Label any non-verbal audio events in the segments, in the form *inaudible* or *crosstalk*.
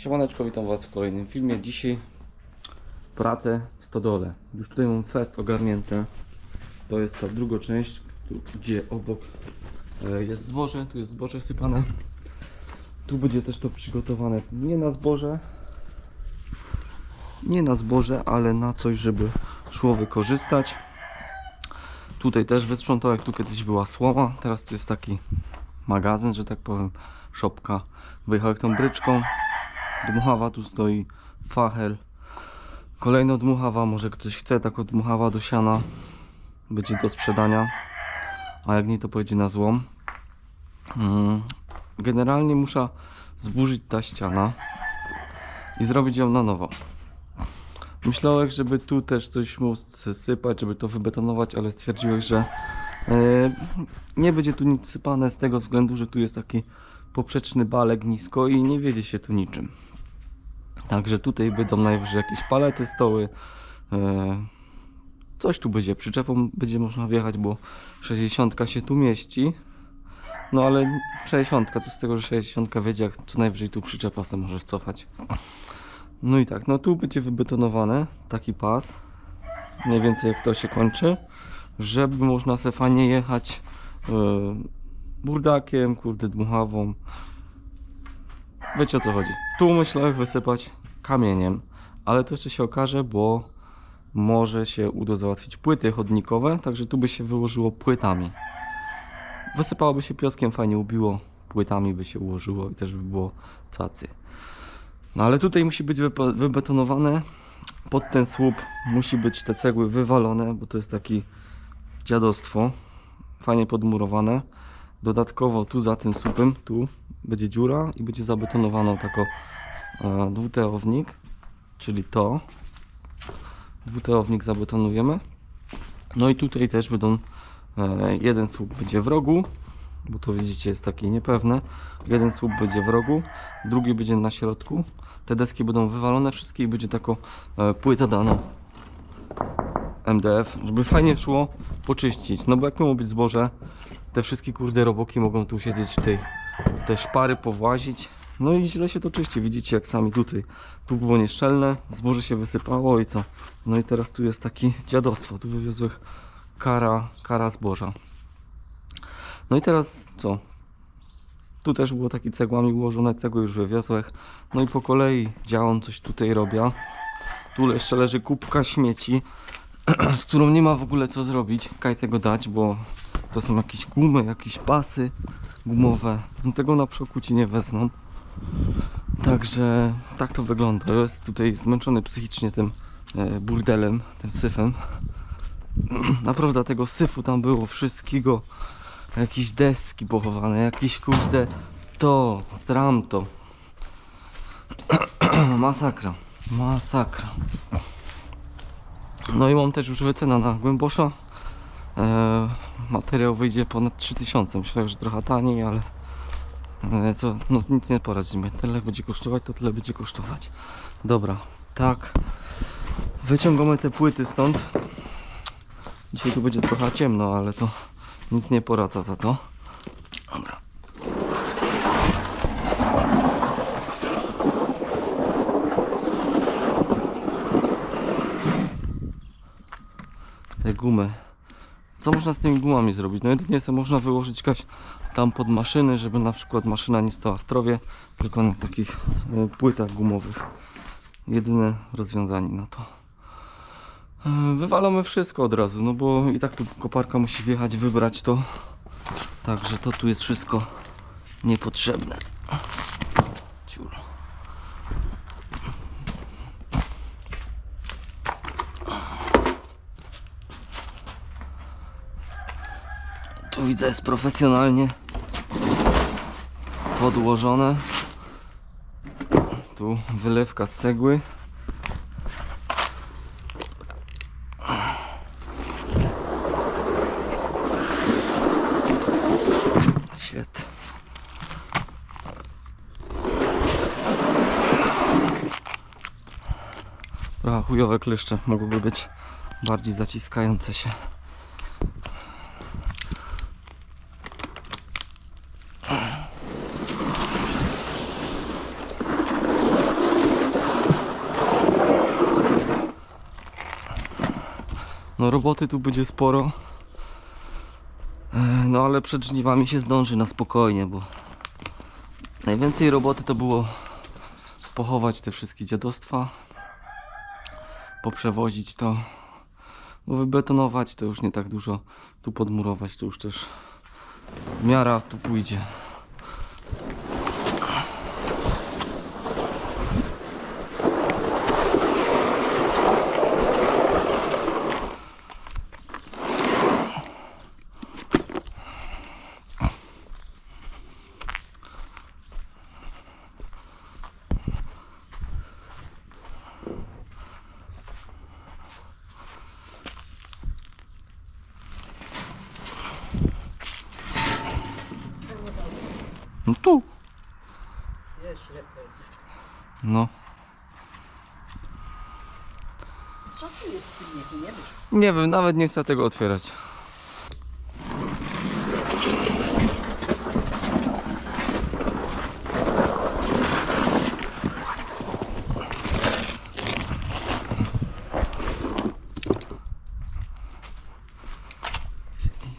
Siemaneczko, witam Was w kolejnym filmie. Dzisiaj pracę w stodole. Już tutaj mam fest ogarnięte. To jest ta druga część, tu, gdzie obok e, jest zboże, tu jest zboże sypane. Tu będzie też to przygotowane nie na zboże, nie na zboże, ale na coś, żeby szło wykorzystać. Tutaj też wysprzątałem, tu kiedyś była słoma, teraz tu jest taki magazyn, że tak powiem, szopka. Wyjechałem tą bryczką, dmuchawa tu stoi, fachel. Kolejna dmuchawa, może ktoś chce taką dmuchawa do siana, będzie do sprzedania, a jak nie to pojedzie na złom. Mm, Generalnie muszę zburzyć ta ściana i zrobić ją na nowo. Myślałem, żeby tu też coś móc sypać, żeby to wybetonować, ale stwierdziłem, że e, nie będzie tu nic sypane z tego względu, że tu jest taki poprzeczny balek nisko i nie wiedzie się tu niczym. Także tutaj będą najwyżej jakieś palety, stoły. E, coś tu będzie, przyczepą będzie można wjechać, bo 60 się tu mieści. No ale 60, co z tego, że 60 wiedzie, jak co najwyżej tu przyczepa se może wcofać. No i tak, no tu będzie wybetonowane taki pas. Mniej więcej jak to się kończy. Żeby można se fajnie jechać e, burdakiem, kurde dmuchawą. Wiecie o co chodzi. Tu myślę wysypać kamieniem, ale to jeszcze się okaże, bo może się uda załatwić płyty chodnikowe, także tu by się wyłożyło płytami. Wysypałoby się pioskiem, fajnie ubiło, płytami by się ułożyło i też by było cacy. No ale tutaj musi być wybetonowane. Pod ten słup musi być te cegły wywalone, bo to jest taki dziadostwo. Fajnie podmurowane. Dodatkowo tu za tym słupem, tu będzie dziura i będzie zabetonowana tako e, dwuteownik, czyli to. Dwuteownik zabetonujemy. No i tutaj też będą e, jeden słup będzie w rogu, bo to widzicie jest takie niepewne. Jeden słup będzie w rogu, drugi będzie na środku. Te deski będą wywalone wszystkie i będzie taką e, płyta dana MDF, żeby fajnie szło poczyścić. No bo jak ma być zboże, te wszystkie kurde roboki mogą tu siedzieć w tej w te szpary powłazić. No i źle się to czyści. Widzicie jak sami tutaj. Tu było nieszczelne, zboże się wysypało i co? No i teraz tu jest takie dziadostwo. Tu wywiozłych kara, kara zboża. No i teraz co? Tu też było taki cegłami ułożone, cegły już wywiozłem. No i po kolei działam coś tutaj robię. Tu jeszcze leży kubka śmieci, *clears throat* z którą nie ma w ogóle co zrobić. Kaj tego dać, bo to są jakieś gumy, jakieś pasy gumowe. No Tego na przoku ci nie wezmą. Także tak to wygląda. Jest tutaj zmęczony psychicznie tym e, burdelem, tym syfem. *clears throat* Naprawdę tego syfu tam było wszystkiego. Jakieś deski pochowane, jakieś kurde to, stram to. *clears throat* Masakra, masakra. No i mam też już wycena na głębosza. E, materiał wyjdzie ponad 3000. Myślałem, że trochę taniej, ale co, no nic nie poradzimy. Tyle będzie kosztować, to tyle będzie kosztować. Dobra, tak. Wyciągamy te płyty stąd. Dzisiaj tu będzie trochę ciemno, ale to nic nie poradza za to. Dobra. Te gumy. Co można z tymi gumami zrobić? No jedynie sobie można wyłożyć jakaś tam pod maszyny, żeby na przykład maszyna nie stała w trowie, tylko na takich e, płytach gumowych. Jedyne rozwiązanie na to. E, Wywalamy wszystko od razu, no bo i tak tu koparka musi wjechać, wybrać to. Także to tu jest wszystko niepotrzebne. Ciul. Tu widzę jest profesjonalnie podłożone. Tu wylewka z cegły. Shit. Trochę chujowe kleszcze mogłyby być bardziej zaciskające się. No roboty tu będzie sporo. No ale przed żniwami się zdąży na spokojnie, bo najwięcej roboty to było pochować te wszystkie dziadostwa, poprzewozić to, bo wybetonować to już nie tak dużo, tu podmurować to już też miara tu pójdzie. No tu. Jest. No. Co tu jest w silniku, nie wiesz? Nie wiem, nawet nie chcę tego otwierać.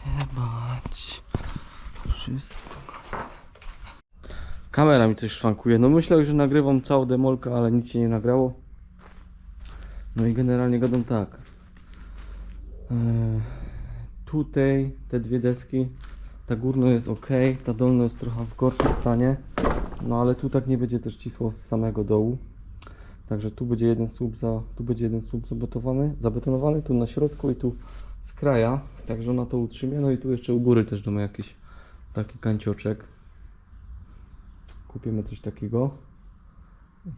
Jebać. Wszystko. Kamera mi coś szwankuje. No myślę, że nagrywam całą demolkę, ale nic się nie nagrało. No i generalnie gadam tak. Eee, Tutaj te dwie deski, ta górna jest ok, ta dolna jest trochę w gorszym stanie, no ale tu tak nie będzie też cisło z samego dołu. Także tu będzie jeden słup za, tu będzie jeden słup zabetonowany, zabetonowany, tu na środku i tu z kraja, także ona to utrzymie. No i tu jeszcze u góry też mamy jakiś taki kancioczek. Kupimy coś takiego.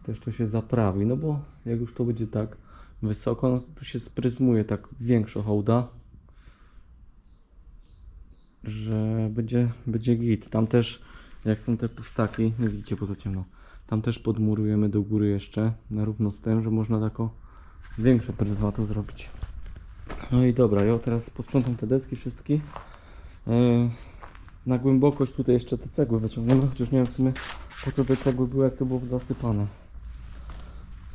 Też to się zaprawi, no bo jak już to będzie tak wysoko, no to tu się spryzmuje tak większa hołda, że będzie, będzie git. Tam też, jak są te pustaki, no widzicie, poza ciemno, tam też podmurujemy do góry jeszcze, na równo z tym, że można tako większe pryzmato zrobić. No i dobra, ja teraz posprzątam te deski wszystkie. Yy, na głębokość tutaj jeszcze te cegły wyciągniemy, chociaż nie wiem w sumie po co te cegły były, jak to było zasypane.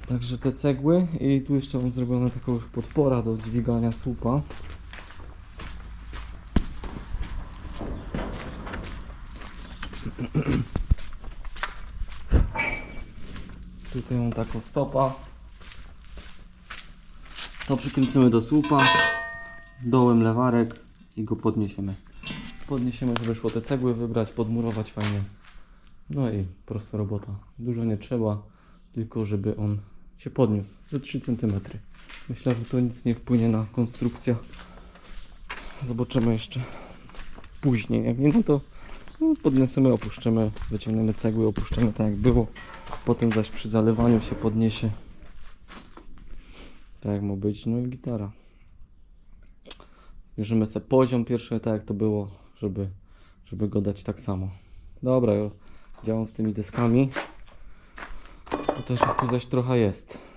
Także te cegły i tu jeszcze mam zrobione taką już podpora do dźwigania słupa. Tutaj mam taką stopa. To przykręcimy do słupa. Dołem lewarek i go podniesiemy. Podniesiemy, żeby szło te cegły wybrać, podmurować fajnie. No i prosta robota. Dużo nie trzeba, tylko żeby on się podniósł ze 3 cm. Myślę, że to nic nie wpłynie na konstrukcję. Zobaczymy jeszcze później. Jak nie, no to no, podniesiemy, opuszczymy, wyciągniemy cegły, opuszczymy tak jak było. Potem zaś przy zalewaniu się podniesie. Tak jak ma być, no i gitara. Zmierzymy sobie poziom pierwszy, tak jak to było, żeby, żeby go dać tak samo. Dobra, działam z tymi deskami. To też ich tu zaś trochę jest.